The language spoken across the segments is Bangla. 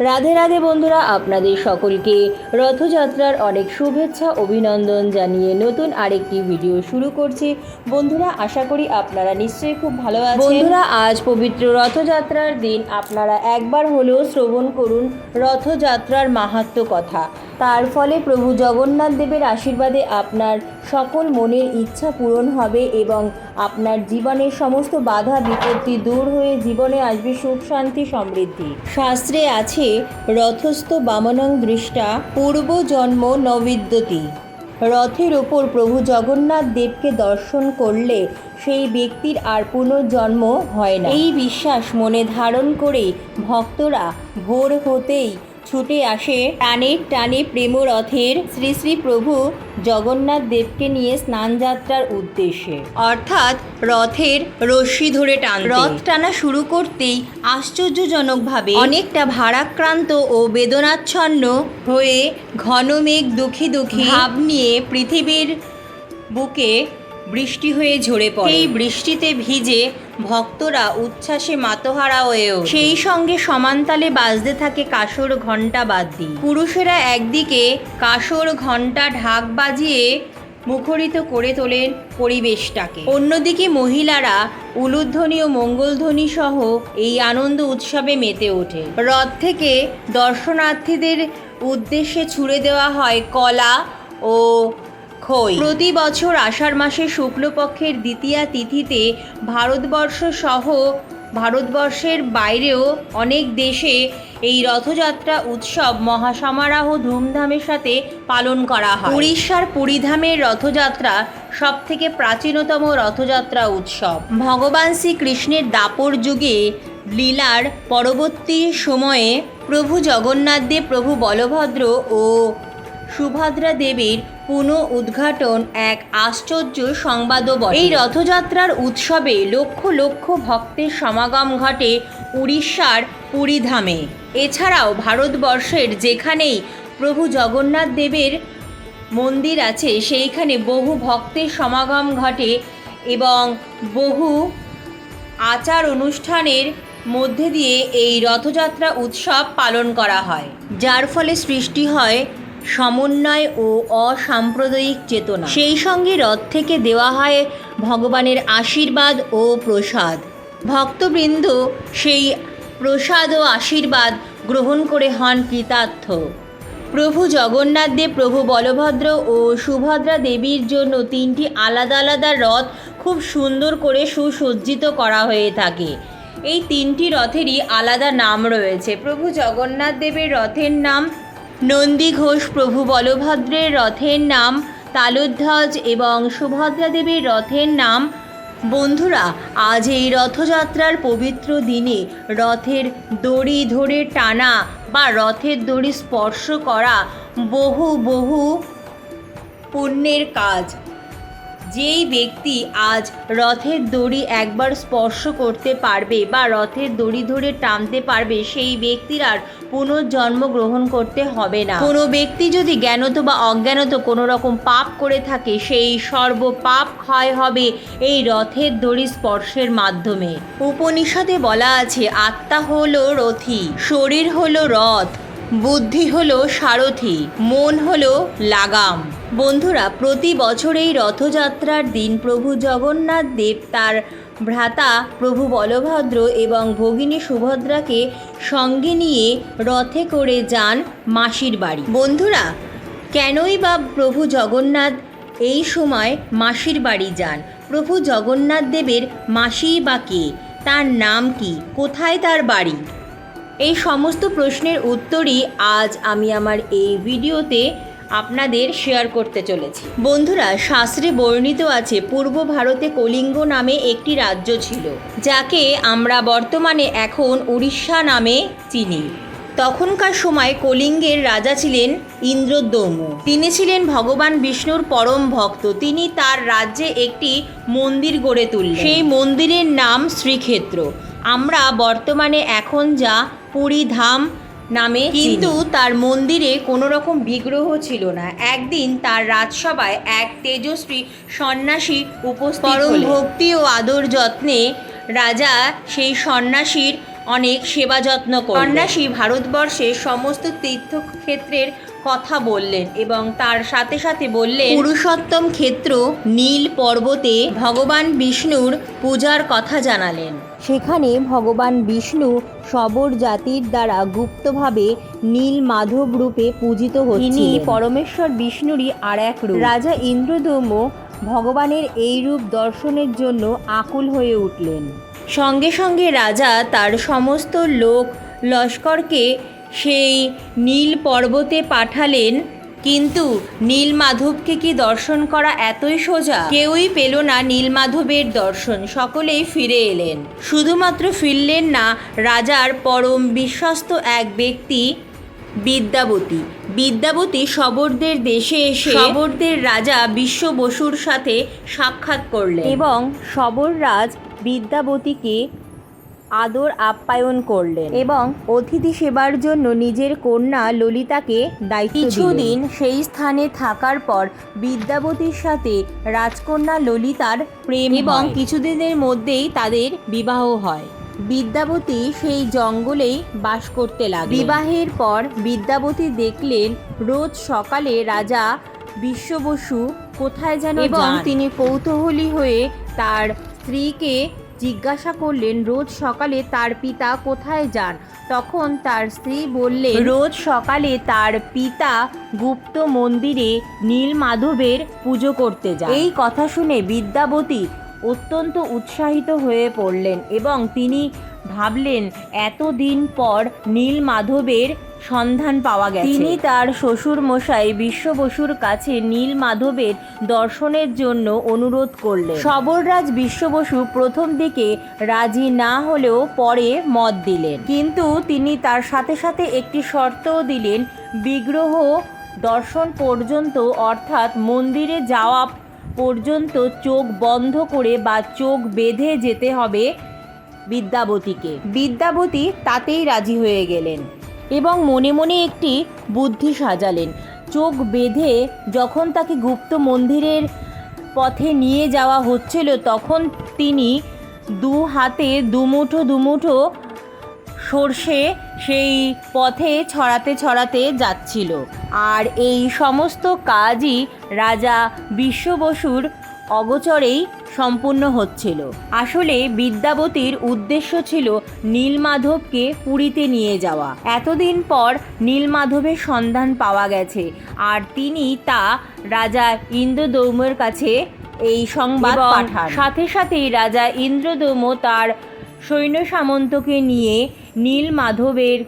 রাধে রাধে বন্ধুরা আপনাদের সকলকে রথযাত্রার অনেক শুভেচ্ছা, অভিনন্দন জানিয়ে নতুন আরেকটি ভিডিও শুরু করছি। বন্ধুরা, আশা করি আপনারা নিশ্চয়ই খুব ভালো আছেন। বন্ধুরা, আজ পবিত্র রথযাত্রার দিন। আপনারা একবার হলেও শ্রবণ করুন রথযাত্রার মাহাত্ম কথা। তার ফলে প্রভু জগন্নাথ দেবের আশীর্বাদে আপনার সকল মনের ইচ্ছা পূরণ হবে এবং আপনার জীবনের সমস্ত বাধা বিপত্তি দূর হয়ে জীবনে আসবে সুখ, শান্তি, সমৃদ্ধি। শাস্ত্রে আছে, রথস্থ বামনং দৃষ্টা পূর্বজন্ম নবিদ্যতি। রথের ওপর প্রভু জগন্নাথ দেবকে দর্শন করলে সেই ব্যক্তির আর পুনর্জন্ম হয় না। এই বিশ্বাস মনে ধারণ করে ভক্তরা ভোর হতেই ছুটে আসে টানে টানে প্রেমরথের শ্রী শ্রী প্রভু জগন্নাথ দেবকে নিয়ে স্নানযাত্রার উদ্দেশ্যে। অর্থাৎ রথের রশ্মি ধরে টান রথ টানা শুরু করতেই আশ্চর্যজনকভাবে অনেকটা ভারাক্রান্ত ও বেদনাচ্ছন্ন হয়ে ঘন মেঘ দুঃখী দুঃখী ভাব নিয়ে পৃথিবীর বুকে বৃষ্টি হয়ে ঝরে পড়ে। এই বৃষ্টিতে ভিজে ভক্তরা উচ্ছ্বাসে মাতোহারা হয়েও সেই সঙ্গে সমানতালে বাজতে থাকে কাসর ঘণ্টা বাদ্যি পুরুষেরা একদিকে কাসর ঘণ্টা ঢাক বাজিয়ে মুখরিত করে তোলেন পরিবেশটাকে। অন্যদিকে মহিলারা উলুধ্বনি ও মঙ্গলধ্বনি সহ এই আনন্দ উৎসবে মেতে ওঠে। রথ থেকে দর্শনার্থীদের উদ্দেশ্যে ছুড়ে দেওয়া হয় কলা ও খই প্রতি বছর আষাঢ় মাসে শুক্লপক্ষের দ্বিতীয়া তিথিতে ভারতবর্ষ সহ ভারতবর্ষের বাইরেও অনেক দেশে এই রথযাত্রা উৎসব মহাসমারোহ ধুমধামের সাথে পালন করা হয়। উড়িষ্যার পুরীধামের রথযাত্রা সব থেকে প্রাচীনতম রথযাত্রা উৎসব। ভগবান শ্রীকৃষ্ণের দাপর যুগে লীলার পরবর্তী সময়ে প্রভু জগন্নাথ দেব, প্রভু বলভদ্র ও সুভদ্রা দেবীর পুনঃ উদ্ঘাটন এক আশ্চর্য সংবাদও এই রথযাত্রার উৎসবে লক্ষ লক্ষ ভক্তের সমাগম ঘটে উড়িষ্যার পুরীধামে। এছাড়াও ভারতবর্ষের যেখানেই প্রভু জগন্নাথ দেবের মন্দির আছে, সেইখানে বহু ভক্তের সমাগম ঘটে এবং বহু আচার অনুষ্ঠানের মধ্যে দিয়ে এই রথযাত্রা উৎসব পালন করা হয়। যার ফলে সৃষ্টি হয় সমন্বয় ও অসাম্প্রদায়িক চেতনা। সেই সঙ্গে রথ থেকে দেওয়া হয় ভগবানের আশীর্বাদ ও প্রসাদ। ভক্তবৃন্দ সেই প্রসাদ ও আশীর্বাদ গ্রহণ করে হন কৃতার্থ। প্রভু জগন্নাথ দেব, প্রভু বলভদ্র ও সুভদ্রা দেবীর জন্য তিনটি আলাদা আলাদা রথ খুব সুন্দর করে সুসজ্জিত করা হয়ে থাকে। এই তিনটি রথেরই আলাদা নাম রয়েছে। প্রভু জগন্নাথ দেবের রথের নাম নন্দী ঘোষ, প্রভু বলভদ্রের রথের নাম, তালুধ্বজ এবং সুভদ্রা দেবীর রথের নাম। বন্ধুরা, আজ এই রথযাত্রার পবিত্র দিনে রথের দড়ি ধরে টানা বা রথের দড়ি স্পর্শ করা বহু বহু পুণ্যের কাজ। যেই ব্যক্তি আজ রথের দড়ি একবার স্পর্শ করতে পারবে বা রথের দড়ি ধরে টানতে পারবে, সেই ব্যক্তির আর পুনর্জন্ম গ্রহণ করতে হবে না। কোনো ব্যক্তি যদি জ্ঞানত বা অজ্ঞানত কোনো রকম পাপ করে থাকে, সেই সর্ব পাপ ক্ষয় হবে এই রথের দড়ি স্পর্শের মাধ্যমে। উপনিষদে বলা আছে, আত্মা হলো রথি, শরীর হলো রথ, বুদ্ধি হলো সারথি, মন হলো লাগাম। বন্ধুরা, প্রতি বছর এই রথযাত্রার দিন প্রভু জগন্নাথ দেব তার ভ্রাতা প্রভু বলভদ্র এবং ভগিনী সুভদ্রাকে সঙ্গে নিয়ে রথে করে যান মাসির বাড়ি। বন্ধুরা, কেনই বা প্রভু জগন্নাথ এই সময় মাসির বাড়ি যান? প্রভু জগন্নাথ দেবের মাসিই বা কে? তার নাম কি? কোথায় তার বাড়ি? এই সমস্ত প্রশ্নের উত্তরই আজ আমি আমার এই ভিডিওতে আপনাদের শেয়ার করতে চলেছি। বন্ধুরা, শাস্ত্রে বর্ণিত আছে, পূর্ব ভারতে কলিঙ্গ নামে একটি রাজ্য ছিল, যাকে আমরা বর্তমানে এখন উড়িষ্যা নামে চিনি। তখনকার সময় কলিঙ্গের রাজা ছিলেন ইন্দ্রদৌম তিনি ছিলেন ভগবান বিষ্ণুর পরম ভক্ত। তিনি তার রাজ্যে একটি মন্দির গড়ে তুললেন। সেই মন্দিরের নাম শ্রীক্ষেত্র। আমরা বর্তমানে এখন যা পুরী ধাম নামে কিন্তু তার মন্দিরে কোনো রকম বিগ্রহ ছিল না। একদিন তার রাজসভায় এক তেজস্বী সন্ন্যাসী উপস্থিত ভক্তি ও আদর যত্নে রাজা সেই সন্ন্যাসীর অনেক সেবা যত্ন সন্ন্যাসী ভারতবর্ষের সমস্ত তীর্থক্ষেত্রের কথা বললেন এবং তার সাথে সাথে বললেন পুরুষোত্তম ক্ষেত্র নীল পর্বতে ভগবান বিষ্ণুর পূজার কথা জানালেন। সেখানে ভগবান বিষ্ণু সবর জাতির দ্বারা গুপ্তভাবে নীল মাধব রূপে পূজিত হচ্ছেন তিনি পরমেশ্বর বিষ্ণুরই আর এক রূপ। রাজা ইন্দ্রদৌম ভগবানের এই রূপ দর্শনের জন্য আকুল হয়ে উঠলেন। সঙ্গে সঙ্গে রাজা তার সমস্ত লোক লস্করকে সেই নীল পর্বতে পাঠালেন, কিন্তু নীলমাধবকে কি দর্শন করা এতই সোজা? কেউই পেল না নীলমাধবের দর্শন, সকলেই ফিরে এলেন। শুধুমাত্র ফিরলেন না রাজার পরম বিশ্বস্ত এক ব্যক্তি, বিদ্যাবতী। বিদ্যাবতী শবরদের দেশে এসে শবরদের রাজা বিশ্ব বসুর সাথে সাক্ষাৎ করলেন। এবং শবররাজ বিদ্যাবতীকে আদর আপ্যায়ন করলেন এবং অতিথি সেবার জন্য নিজের কন্যা ললিতাকে দায়িত্ব কিছুদিন সেই স্থানে থাকার পর বিদ্যাবতীর সাথে রাজকন্যা ললিতার প্রেম এবং কিছুদিনের মধ্যেই তাদের বিবাহ হয়। বিদ্যাবতী সেই জঙ্গলেই বাস করতে লাগলেন। বিবাহের পর বিদ্যাবতী দেখলেন রোজ সকালে রাজা বিশ্ববসু কোথায় যেন এবং তিনি কৌতূহলী হয়ে তার স্ত্রীকে জিজ্ঞাসা করলেন রোজ সকালে তার পিতা কোথায় যান? তখন তার স্ত্রী বললেন রোজ সকালে তার পিতা গুপ্ত মন্দিরে নীলমাধবের পুজো করতে যান। এই কথা শুনে বিদ্যাবতী অত্যন্ত উৎসাহিত হয়ে পড়লেন এবং তিনি ভাবলেন, এতদিন পর নীল মাধবের সন্ধান পাওয়া গেছে। তিনি তার শ্বশুর মশাই বিশ্ব বসুর কাছে নীল মাধবের দর্শনের জন্য অনুরোধ করলেন। সবররাজ বিশ্ব বসু প্রথম দিকে রাজি না হলেও পরে মত দিলেন। কিন্তু তিনি তার সাথে সাথে একটি শর্তও দিলেন, বিগ্রহ দর্শন পর্যন্ত, অর্থাৎ মন্দিরে যাওয়া পর্যন্ত চোখ বন্ধ করে বা চোখ বেঁধে যেতে হবে বিদ্যাবতীকে। বিদ্যাবতী তাতেই রাজি হয়ে গেলেন এবং মনে মনে একটি বুদ্ধি সাজালেন। চোখ বেঁধে যখন তাকে গুপ্ত মন্দিরের পথে নিয়ে যাওয়া হচ্ছিল, তখন তিনি দু হাতে দুমুঠো দুমুঠো সর্ষে সেই পথে ছড়াতে ছড়াতে যাচ্ছিল। আর এই সমস্ত কাজই রাজা বিশ্ব বসুর অগোচরেই সম্পূর্ণ হচ্ছিল। আসলে বিদ্যাবতীর উদ্দেশ্য ছিল নীলমাধবকে পুরীতে নিয়ে যাওয়া। এতদিন পর নীলমাধবের সন্ধান পাওয়া গেছে আর তিনি তা রাজা ইন্দ্রদৌমের কাছে এই সংবাদ পাঠান। সাথে সাথেই রাজা ইন্দ্রদৌম তার সৈন্য সামন্তকে নিয়ে নীলমাধবের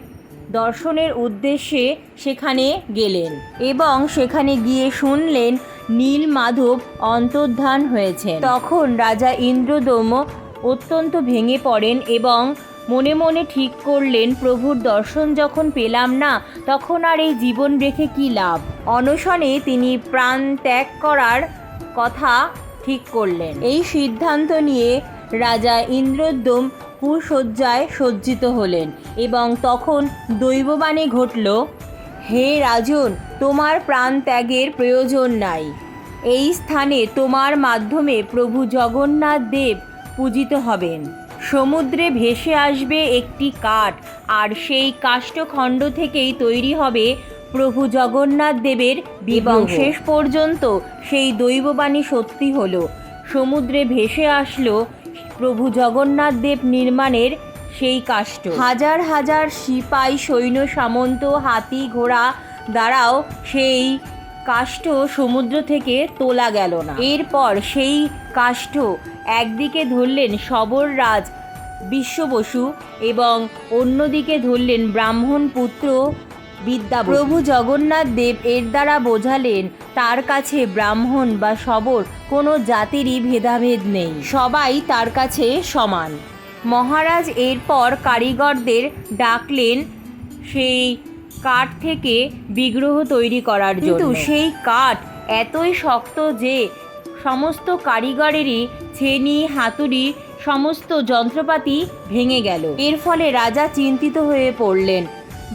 দর্শনের উদ্দেশ্যে সেখানে গেলেন এবং সেখানে গিয়ে শুনলেন নীল মাধব অন্তর্ধান হয়েছেন। তখন রাজা ইন্দ্রদৌম অত্যন্ত ভেঙে পড়েন এবং মনে মনে ঠিক করলেন, প্রভুর দর্শন যখন পেলাম না, তখন আর এই জীবন রেখে কী লাভ? অনশনে তিনি প্রাণ ত্যাগ করার কথা ঠিক করলেন। এই সিদ্ধান্ত নিয়ে রাজা ইন্দ্রদ্যম কুশয্যায় সজ্জিত হলেন এবং তখন দৈববাণী ঘটল, হে রাজন তোমার প্রাণ ত্যাগের প্রয়োজন নাই। এই স্থানে তোমার মাধ্যমে প্রভু জগন্নাথ দেব পূজিত হবেন। সমুদ্রে ভেসে আসবে একটি কাঠ আর সেই কাষ্ঠখণ্ড থেকেই তৈরি হবে প্রভু জগন্নাথ দেবের বিবাহ শেষ পর্যন্ত সেই দৈববাণী সত্যি হলো। সমুদ্রে ভেসে আসলো প্রভু জগন্নাথ দেব নির্মাণের সেই কাষ্ঠ। হাজার হাজার সিপাই সৈন্য সামন্ত হাতি ঘোড়া দ্বারাও সেই কাষ্ঠ সমুদ্র থেকে তোলা গেল না। এরপর সেই কাষ্ঠ একদিকে ধরলেন সবর রাজ বিশ্ব এবং অন্যদিকে ধরলেন ব্রাহ্মণ পুত্র বিদ্যা প্রভু জগন্নাথ দেব এর দ্বারা বোঝালেন, তার কাছে ব্রাহ্মণ বা সবর কোনো জাতিরই ভেদাভেদ নেই। সবাই তার কাছে সমান। মহারাজ এরপর কারিগরদের ডাকলেন, সেই কাঠ থেকে বিগ্রহ তৈরি করার জন্য। কিন্তু সেই কাঠ এতই শক্ত যে সমস্ত কারিগরেরই ছেনি হাতুড়ি সমস্ত যন্ত্রপাতি ভেঙে গেল। এর ফলে রাজা চিন্তিত হয়ে পড়লেন।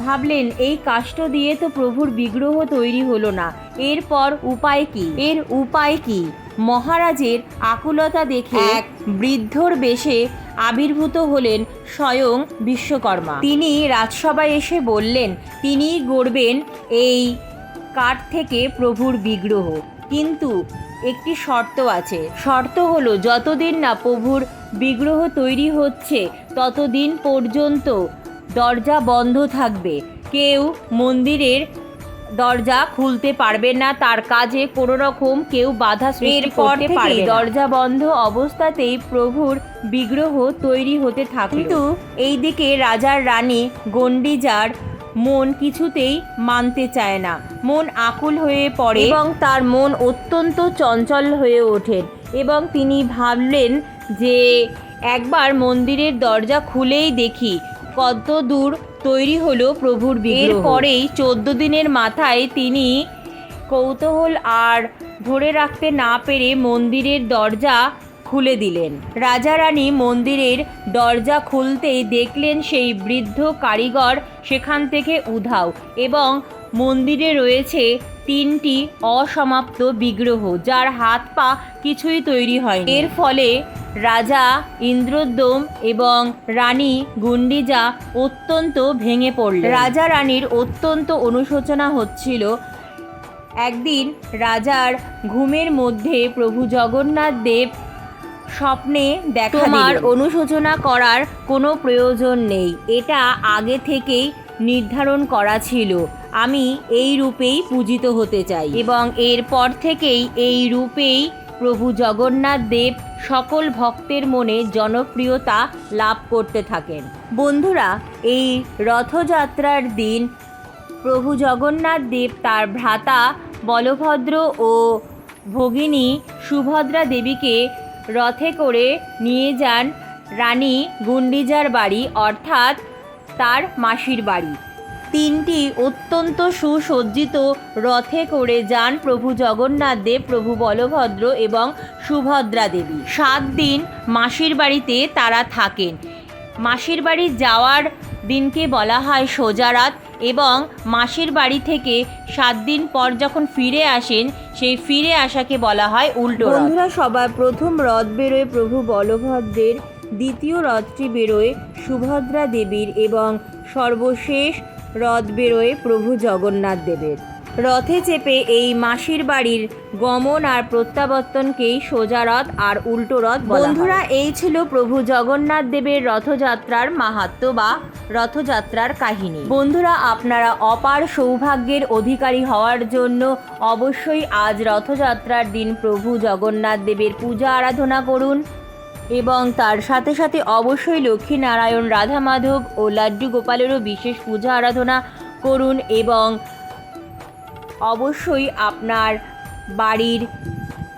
ভাবলেন এই কাষ্ঠ দিয়ে তো প্রভুর বিগ্রহ তৈরি হলো না। এরপর উপায় কি? এর উপায় কি? মহারাজের আকুলতা দেখে এক বৃদ্ধর বেশে আবির্ভূত হলেন স্বয়ং বিশ্বকর্মা। তিনি রাজসভায় এসে বললেন, তিনিই গড়বেন এই কাঠ থেকে প্রভুর বিগ্রহ। কিন্তু একটি শর্ত আছে। শর্ত হলো, যতদিন না প্রভুর বিগ্রহ তৈরি হচ্ছে, ততদিন পর্যন্ত দরজা বন্ধ থাকবে। কেউ মন্দিরের দরজা খুলতে পারবে না তার কাজে কোনো রকম কেউ বাধা সৃষ্টি করতে পারবে দরজা বন্ধ অবস্থাতেই প্রভুর বিগ্রহ তৈরি হতে থাকে কিন্তু এইদিকে রাজার রানী গন্ডিজার মন কিছুতেই মানতে চায় না। মন আকুল হয়ে পড়ে এবং তার মন অত্যন্ত চঞ্চল হয়ে ওঠেন এবং তিনি ভাবলেন যে একবার মন্দিরের দরজা খুলেই দেখি কত দূর তৈরি হলো প্রভুর বিয়ের পরেই চোদ্দ দিনের মাথায় তিনি কৌতূহল আর ধরে রাখতে না পেরে মন্দিরের দরজা খুলে দিলেন। রাজা রানী মন্দিরের দরজা খুলতেই দেখলেন সেই বৃদ্ধ কারিগর সেখান থেকে উধাও এবং মন্দিরে রয়েছে তিনটি অসমাপ্ত বিগ্রহ যার হাত পা কিছুই তৈরি হয় এর ফলে রাজা ইন্দ্রদ্যম এবং রানী গুন্ডিজা অত্যন্ত ভেঙে পড়ল রাজা রানীর অত্যন্ত অনুশোচনা হচ্ছিল একদিন রাজার ঘুমের মধ্যে প্রভু জগন্নাথ দেব স্বপ্নে দেখা তোমার অনুশোচনা করার কোনো প্রয়োজন নেই। এটা আগে থেকেই নির্ধারণ করা ছিল। আমি এই রূপেই পূজিত হতে চাই। এবং এরপর থেকেই এই রূপেই প্রভু জগন্নাথ দেব সকল ভক্তের মনে জনপ্রিয়তা লাভ করতে থাকেন। বন্ধুরা, এই রথযাত্রার দিন প্রভু জগন্নাথ দেব তার ভ্রাতা বলভদ্র ও ভগিনী সুভদ্রা দেবীকে রথে করে নিয়ে যান রানী গুন্ডিজার বাড়ি। অর্থাৎ তার মাসির বাড়ি। তিনটি অত্যন্ত সুসজ্জিত রথে করে যান প্রভু জগন্নাথ দেব, প্রভু বলভদ্র এবং সুভদ্রা দেবী। সাত দিন মাসির বাড়িতে তারা থাকেন। মাসির বাড়ি যাওয়ার দিনকে বলা হয় সোজারাত এবং মাসির বাড়ি থেকে সাত দিন পর যখন ফিরে আসেন, সেই ফিরে আসাকে বলা হয় উল্টো বন্ধুরা, সবার প্রথম রথ বেরোয় প্রভু বলভদ্রের দ্বিতীয় রথটি বেরোয় সুভদ্রা দেবীর এবং সর্বশেষ রথ বেরোয় প্রভু জগন্নাথ দেবের। রথে চেপে এই মাসির বাড়ির গমন আর প্রত্যাবর্তনকেই সোজা রথ আর উল্টো রথ বন্ধুরা, এই ছিল প্রভু জগন্নাথ দেবের রথযাত্রার মাহাত্ম বা রথযাত্রার কাহিনী। বন্ধুরা, আপনারা অপার সৌভাগ্যের অধিকারী হওয়ার জন্য অবশ্যই আজ রথযাত্রার দিন প্রভু জগন্নাথ দেবের পূজা আরাধনা করুন। এবং তার সাথে সাথে অবশ্যই লক্ষ্মী নারায়ণ রাধা মাধব ও লাড্ডু গোপালেরও বিশেষ পূজা আরাধনা করুন এবং অবশ্যই আপনার বাড়ির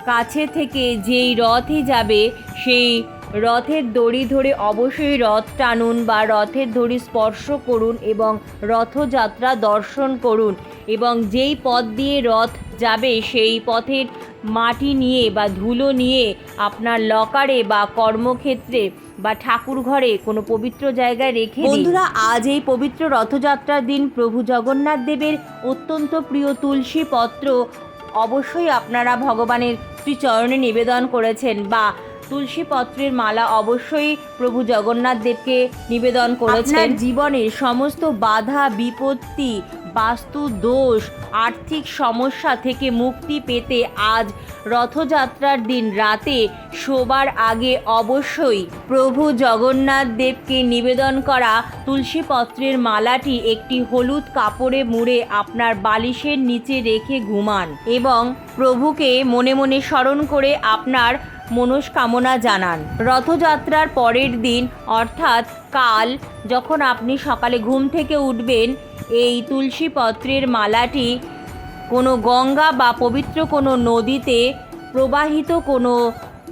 কাছে থেকে যেই রথে যাবে, সেই রথের দড়ি ধরে অবশ্যই রথ টানুন বা রথের দড়ি স্পর্শ করুন এবং রথযাত্রা দর্শন করুন এবং যেই পথ দিয়ে রথ যাবে সেই পথের মাটি নিয়ে বা ধুলো নিয়ে আপনার লকারে বা কর্মক্ষেত্রে বা ঠাকুর ঘরে কোনো পবিত্র জায়গায় রেখে বন্ধুরা, আজ এই পবিত্র রথযাত্রার দিন প্রভু জগন্নাথ দেবের অত্যন্ত প্রিয় তুলসী পত্র অবশ্যই আপনারা ভগবানের শ্রীচরণে নিবেদন করেছেন বা তুলসী পত্রের মালা অবশ্যই প্রভু জগন্নাথ দেবকে নিবেদন করেছেন। জীবনের সমস্ত বাধা বিপত্তি বাস্তু দোষ আর্থিক সমস্যা থেকে মুক্তি পেতে আজ রথযাত্রার দিন রাতে শোবার আগে অবশ্যই প্রভু জগন্নাথ দেবকে নিবেদন করা তুলসী পত্রের মালাটি একটি হলুদ কাপড়ে মুড়ে আপনার বালিশের নিচে রেখে ঘুমান এবং প্রভুকে মনে মনে স্মরণ করে আপনার মনস্কামনা জানান। রথযাত্রার পরের দিন, অর্থাৎ কাল, যখন আপনি সকালে ঘুম থেকে উঠবেন, এই তুলসী পত্রের মালাটি কোনো গঙ্গা বা পবিত্র কোনো নদীতে, প্রবাহিত কোনো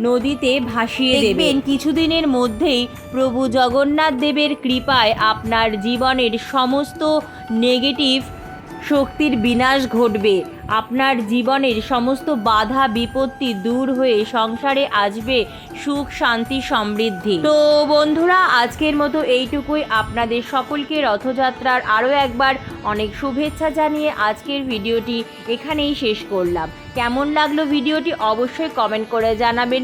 নদীতে ভাসিয়ে দেবেন কিছুদিনের মধ্যেই প্রভু জগন্নাথ দেবের কৃপায় আপনার জীবনের সমস্ত নেগেটিভ শক্তির বিনাশ ঘটবে। আপনার জীবনের সমস্ত বাধা বিপত্তি দূর হয়ে সংসারে আসবে সুখ, শান্তি, সমৃদ্ধি। তো বন্ধুরা, আজকের মতো এইটুকুই। আপনাদের সকলকে রথযাত্রার আরও একবার অনেক শুভেচ্ছা জানিয়ে আজকের ভিডিওটি এখানেই শেষ করলাম। কেমন লাগল ভিডিওটি অবশ্যই কমেন্ট করে জানাবেন।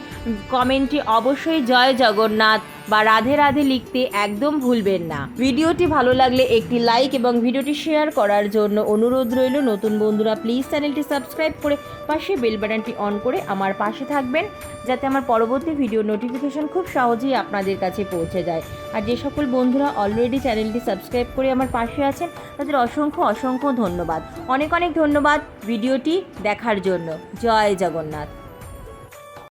কমেন্টটি অবশ্যই জয় জগন্নাথ। বা রাধে রাধে লিখতে একদম ভুলবেন না। ভিডিওটি ভালো লাগলে একটি লাইক এবং ভিডিওটি শেয়ার করার জন্য অনুরোধ রইল। নতুন বন্ধুরা প্লিজ চ্যানেলটি সাবস্ক্রাইব করে পাশে বেল বাটনটি অন করে আমার পাশে থাকবেন, যাতে আমার পরবর্তী ভিডিও নোটিফিকেশন খুব সহজেই আপনাদের কাছে পৌঁছে যায়। আর যে সকল বন্ধুরা অলরেডি চ্যানেলটি সাবস্ক্রাইব করে আমার পাশে আছেন, তাদের অসংখ্য অসংখ্য ধন্যবাদ। অনেক অনেক ধন্যবাদ ভিডিওটি দেখার জন্য। জয় জগন্নাথ।